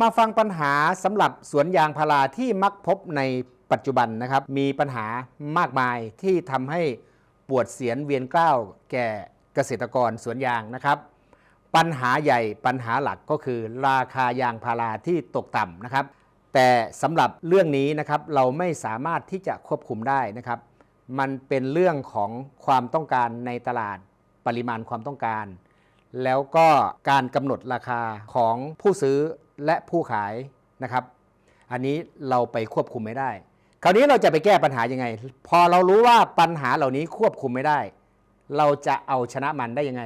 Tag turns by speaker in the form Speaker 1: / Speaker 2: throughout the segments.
Speaker 1: มาฟังปัญหาสำหรับสวนยางพาราที่มักพบในปัจจุบันนะครับ มีปัญหามากมายที่ทำให้ปวดเสียนเวียนกล้าวแก่เกษตรกรสวนยางนะครับ ปัญหาใหญ่ปัญหาหลักก็คือราคายางพาราที่ตกต่ำนะครับ แต่สำหรับเรื่องนี้นะครับเราไม่สามารถที่จะควบคุมได้นะครับ มันเป็นเรื่องของความต้องการในตลาดปริมาณความต้องการ แล้วก็การกำหนดราคาของผู้ซื้อและผู้ขายนะครับ อันนี้เราไปควบคุมไม่ได้ คราวนี้เราจะไปแก้ปัญหายังไง พอเรารู้ว่าปัญหาเหล่านี้ควบคุมไม่ได้ เราจะเอาชนะมันได้ยังไง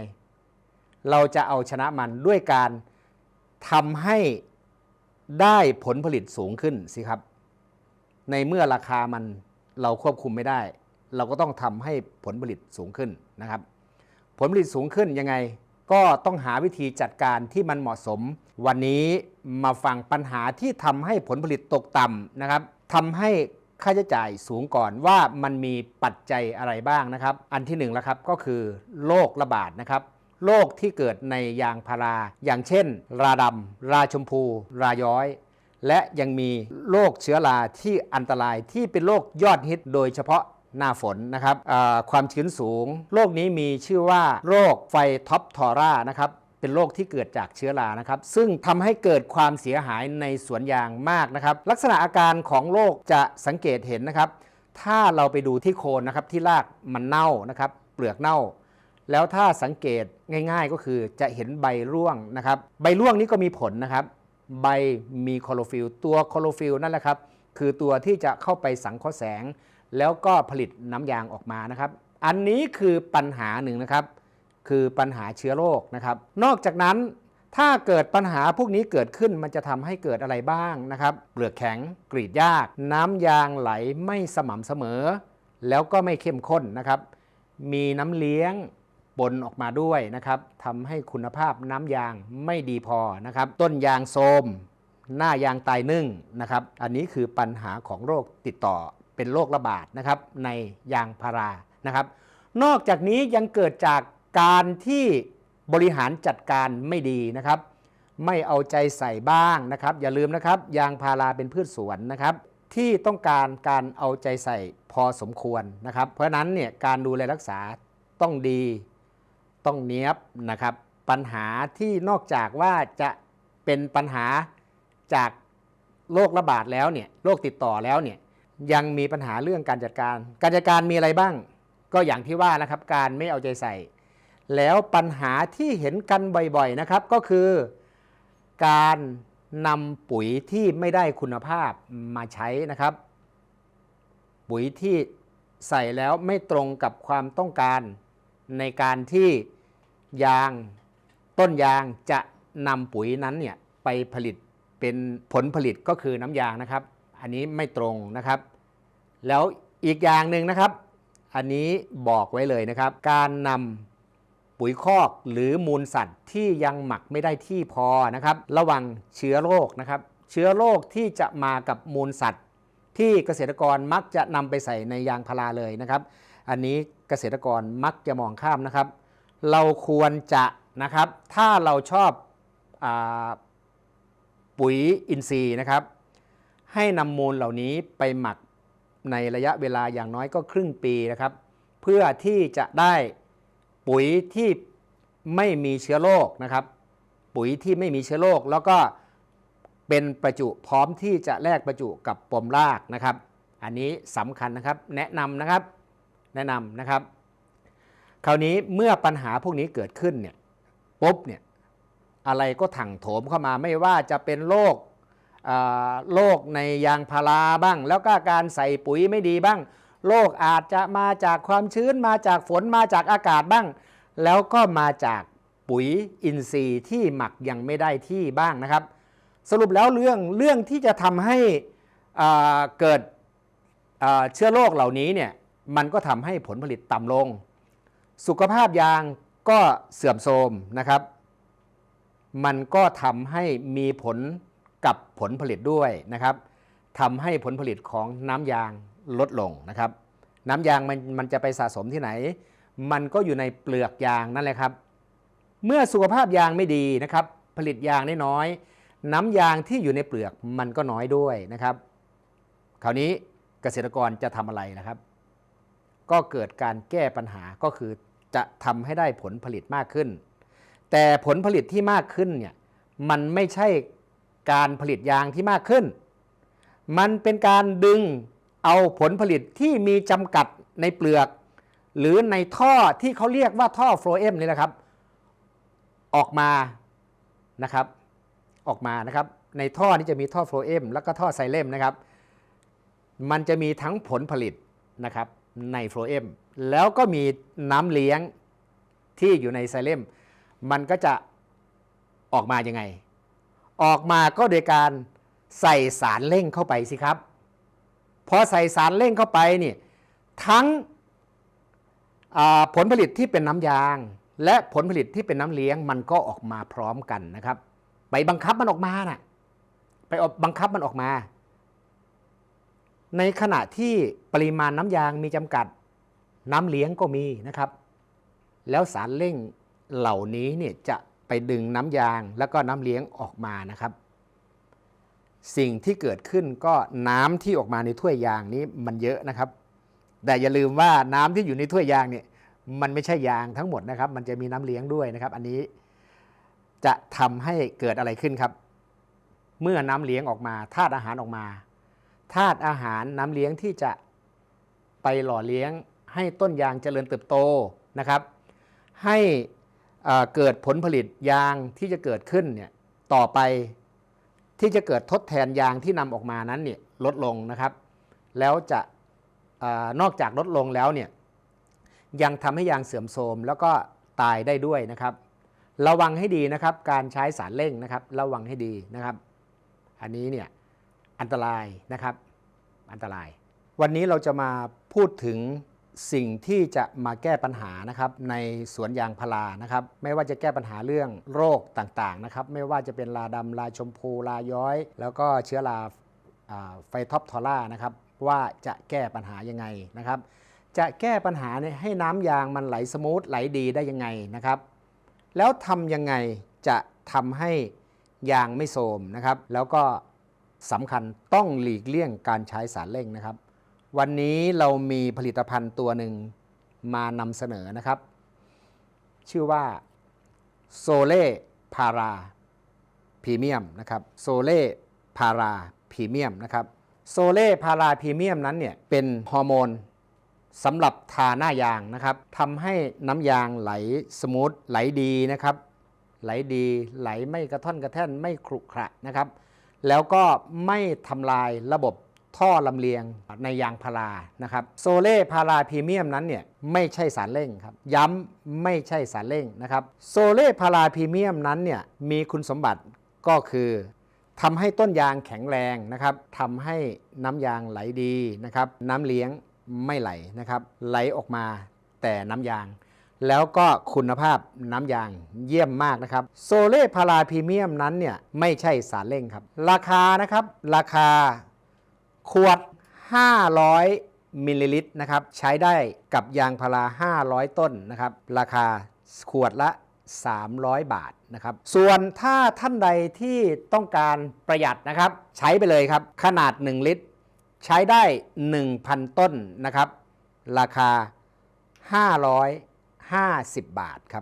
Speaker 1: เราจะเอาชนะมันด้วยการทำให้ได้ผลผลิตสูงขึ้นสิครับ ในเมื่อราคามันเราควบคุมไม่ได้ เราก็ต้องทำให้ผลผลิตสูงขึ้นนะครับ ผลผลิตสูงขึ้นยังไง ก็ต้องหาวิธีจัดการที่มันเหมาะสม วันนี้มาฟังปัญหาที่ทำให้ผลผลิตตกต่ำนะครับทำให้ค่าใช้จ่ายสูงก่อนว่ามันมีปัจจัยอะไรบ้างนะครับ อันที่หนึ่งแล้วครับก็คือโรคระบาดนะครับโรคที่เกิดในยางพารา อย่างเช่น ราดำราชมพู ราย้อย และยังมีโรคเชื้อราที่อันตรายที่เป็นโรคยอดฮิตโดยเฉพาะ หน้าฝนนะครับความชื้นสูง โรคนี้มีชื่อว่าโรคไฟท็อปทอร่านะครับเป็นโรคที่เกิดจากเชื้อรานะครับ ซึ่งทำให้เกิดความเสียหายในสวนยางมากนะครับ ลักษณะอาการของโรคจะสังเกตเห็นนะครับ ถ้าเราไปดูที่โคนนะครับที่รากมันเน่านะครับ เปลือกเน่า แล้วถ้าสังเกตง่าย ๆ ก็คือจะเห็นใบร่วงนะครับ ใบร่วงนี้ก็มีผลนะครับ ใบมีคลอโรฟิลตัวคลอโรฟิลนั่นแหละครับ คือตัวที่จะเข้าไปสังเคราะห์แสง แล้วก็ผลิตน้ำยางออกมานะครับ อันนี้คือปัญหาหนึ่งนะครับ คือปัญหาเชื้อโรคนะครับ นอกจากนั้นถ้าเกิดปัญหาพวกนี้เกิดขึ้นมันจะทำให้เกิดอะไรบ้างนะครับ เปลือกแข็งกรีดยาก น้ำยางไหลไม่สม่ำเสมอ แล้วก็ไม่เข้มข้นนะครับ มีน้ำเลี้ยงปนออกมาด้วยนะครับทำให้คุณภาพน้ำยางไม่ดีพอนะครับ ต้นยางโทมหน้ายางตายนึ่งนะครับ อันนี้คือปัญหาของโรคติดต่อ เป็นโรคระบาดนะครับในยางพารานะครับ นอกจากนี้ยังเกิดจากการที่บริหารจัดการไม่ดีนะครับ ไม่เอาใจใส่บ้างนะครับ อย่าลืมนะครับ ยางพาราเป็นพืชสวนนะครับ ที่ต้องการการเอาใจใส่พอสมควรนะครับ เพราะฉะนั้นเนี่ยการดูแลรักษาต้องดีต้องเนี้ยบนะครับ ปัญหาที่นอกจากว่าจะเป็นปัญหาจากโรคระบาดแล้วเนี่ยโรคติดต่อแล้วเนี่ย ยังมีปัญหาเรื่องการจัดการ การจัดการมีอะไรบ้าง ก็อย่างที่ว่านะครับ การไม่เอาใจใส่ แล้วปัญหาที่เห็นกันบ่อยๆนะครับ ก็คือการนำปุ๋ยที่ไม่ได้คุณภาพมาใช้นะครับ ปุ๋ยที่ใส่แล้วไม่ตรงกับความต้องการในการที่ยางต้นยางจะนำปุ๋ยนั้นเนี่ยไปผลิตเป็นผลผลิตก็คือน้ำยางนะครับ อันนี้ไม่ตรงนะครับ แล้วอีกอย่างหนึ่งนะครับ อันนี้บอกไว้เลยนะครับ การนำปุ๋ยคอกหรือมูลสัตว์ที่ยังหมักไม่ได้ที่พอนะครับ ระวังเชื้อโรคนะครับ เชื้อโรคที่จะมากับมูลสัตว์ ที่เกษตรกรมักจะนำไปใส่ในยางพาราเลยนะครับ อันนี้เกษตรกรมักจะมองข้ามนะครับ เราควรจะนะครับ ถ้าเราชอบอปุ๋ยอินทรีย์นะครับ ให้นำมูลเหล่านี้ไปหมักในระยะเวลาอย่างน้อยก็ครึ่งปีนะครับ เพื่อที่จะได้ปุ๋ยที่ไม่มีเชื้อโรคนะครับ ปุ๋ยที่ไม่มีเชื้อโรคแล้วก็เป็นประจุพร้อมที่จะแลกประจุกับปมรากนะครับ อันนี้สำคัญนะครับแนะนำนะครับแนะนำนะครับ คราวนี้เมื่อปัญหาพวกนี้เกิดขึ้นเนี่ยปุ๊บเนี่ยอะไรก็ถังโถมเข้ามาไม่ว่าจะเป็นโรค โรคในยางพาราบ้าง แล้วก็การใส่ปุ๋ยไม่ดีบ้างโรคอาจจะมาจากความชื้นมาจากฝนมาจากอากาศบ้าง แล้วก็มาจากปุ๋ยอินทรีย์ที่หมักยังไม่ได้ที่บ้างนะครับ สรุปแล้วเรื่องเรื่องที่จะทำให้เกิดเชื้อโรคเหล่านี้เนี่ยมันก็ทำให้ผลผลิตต่ำลง สุขภาพยางก็เสื่อมโทรมนะครับ มันก็ทำให้มีผล กับผลผลิตด้วยนะครับทำให้ผลผลิตของน้ำยางลดลงนะครับ น้ำยางมันมันจะไปสะสมที่ไหน มันก็อยู่ในเปลือกยางนั่นแหละครับ เมื่อสุขภาพยางไม่ดีนะครับ ผลิตยางได้น้อย น้ำยางที่อยู่ในเปลือกมันก็น้อยด้วยนะครับ คราวนี้เกษตรกรจะทำอะไรนะครับ ก็เกิดการแก้ปัญหาก็คือจะทำให้ได้ผลผลิตมากขึ้น แต่ผลผลิตที่มากขึ้นเนี่ยมันไม่ใช่ การผลิตยางที่มากขึ้น มันเป็นการดึงเอาผลผลิตที่มีจำกัดในเปลือก หรือในท่อที่เขาเรียกว่าท่อโฟลเอมนี่แหละครับ ออกมานะครับ ออกมานะครับ ในท่อนี้จะมีท่อโฟลเอมแล้วก็ท่อไซเลมนะครับ มันจะมีทั้งผลผลิตนะครับในโฟลเอมแล้วก็มีน้ำเลี้ยงที่อยู่ในไซเลมมันก็จะออกมายังไง ออกมาก็โดยการใส่สารเร่งเข้าไปสิครับพอใส่สารเร่งเข้าไปนี่ทั้งผลผลิตที่เป็นน้ำยาง และผลผลิตที่เป็นน้ำเลี้ยงมันก็ออกมาพร้อมกันนะครับ ไปบังคับมันออกมาน่ะไปบังคับมันออกมา ในขณะที่ปริมาณน้ำยางมีจำกัดน้ำเลี้ยงก็มีนะครับ แล้วสารเร่งเหล่านี้เนี่ยจะ ไปดึงน้ำยางแล้วก็น้ำเลี้ยงออกมานะครับ สิ่งที่เกิดขึ้นก็น้ำที่ออกมาในถ้วยยางนี้มันเยอะนะครับ แต่อย่าลืมว่าน้ำที่อยู่ในถ้วยยางเนี่ยมันไม่ใช่ยางทั้งหมดนะครับ มันจะมีน้ำเลี้ยงด้วยนะครับ อันนี้จะทำให้เกิดอะไรขึ้นครับ เมื่อน้ำเลี้ยงออกมาธาตุอาหารออกมาธาตุอาหารน้ำเลี้ยงที่จะไปหล่อเลี้ยงให้ต้นยางเจริญเติบโตนะครับ ให้ เกิดผลผลิตยางที่จะเกิดขึ้นเนี่ยต่อไปที่จะเกิดทดแทนยางที่นำออกมานั้นเนี่ยลดลงนะครับ แล้วจะออนอกจากลดลงแล้วเนี่ยยังทำให้ยางเสื่อมโทรมแล้วก็ตายได้ด้วยนะครับ ระวังให้ดีนะครับ การใช้สารเร่งนะครับ ระวังให้ดีนะครับ อันนี้เนี่ยอันตรายนะครับ อันตราย วันนี้เราจะมาพูดถึง สิ่งที่จะมาแก้ปัญหานะครับในสวนยางพารานะครับ ไม่ว่าจะแก้ปัญหาเรื่องโรคต่างๆนะครับ ไม่ว่าจะเป็นลาดำลาชมพูลาย้อย แล้วก็เชื้อราอไฟท็อปทอร่านะครับว่าจะแก้ปัญหายังไงนะครับ จะแก้ปัญหาเนี่ยให้น้ำยางมันไหลสมูทไหลดีได้ยังไงนะครับ แล้วทำยังไงจะทำให้ยางไม่โทมนะครับ แล้วก็สำคัญต้องหลีกเลี่ยงการใช้สารเร่งนะครับ วันนี้เรามีผลิตภัณฑ์ตัวหนึ่งมานำเสนอนะครับ ชื่อว่าโซเล่พาราพรีเมียมนะครับโซเล่พาราพรีเมียมนะครับโซเล่พาราพรีเมียมนั้นเนี่ยเป็นฮอร์โมนสำหรับทาหน้ายางนะครับทำให้น้ำยางไหลสมูทไหลดีนะครับ ไหลดีไหลไม่กระท่อนกระแท่นไม่ขรุขระนะครับ แล้วก็ไม่ทำลายระบบ ท่อลำเลียงในยางพารานะครับโซเล่พาราพรีเมียมนั้นเนี่ยไม่ใช่สารเร่งครับย้ำไม่ใช่สารเร่งนะครับโซเล่พาราพรีเมียมนั้นเนี่ยมีคุณสมบัติก็คือทำให้ต้นยางแข็งแรงนะครับทำให้น้ำยางไหลดีนะครับน้ำเลี้ยงไม่ไหลนะครับไหลออกมาแต่น้ำยาง แล้วก็คุณภาพน้ำยางเยี่ยมมากนะครับโซเล่พาราพรีเมียมนั้นเนี่ยไม่ใช่สารเร่งครับ ราคานะครับราคา ขวด 500 มิลลิลิตรนะครับ ใช้ได้กับยางพารา 500 ต้นนะครับ ราคาขวดละ 300 บาทนะครับ ส่วนถ้าท่านใดที่ต้องการประหยัดนะครับ ใช้ไปเลยครับ ขนาด 1 ลิตร ใช้ได้ 1,000 ต้นนะครับ ราคา 550 บาทครับ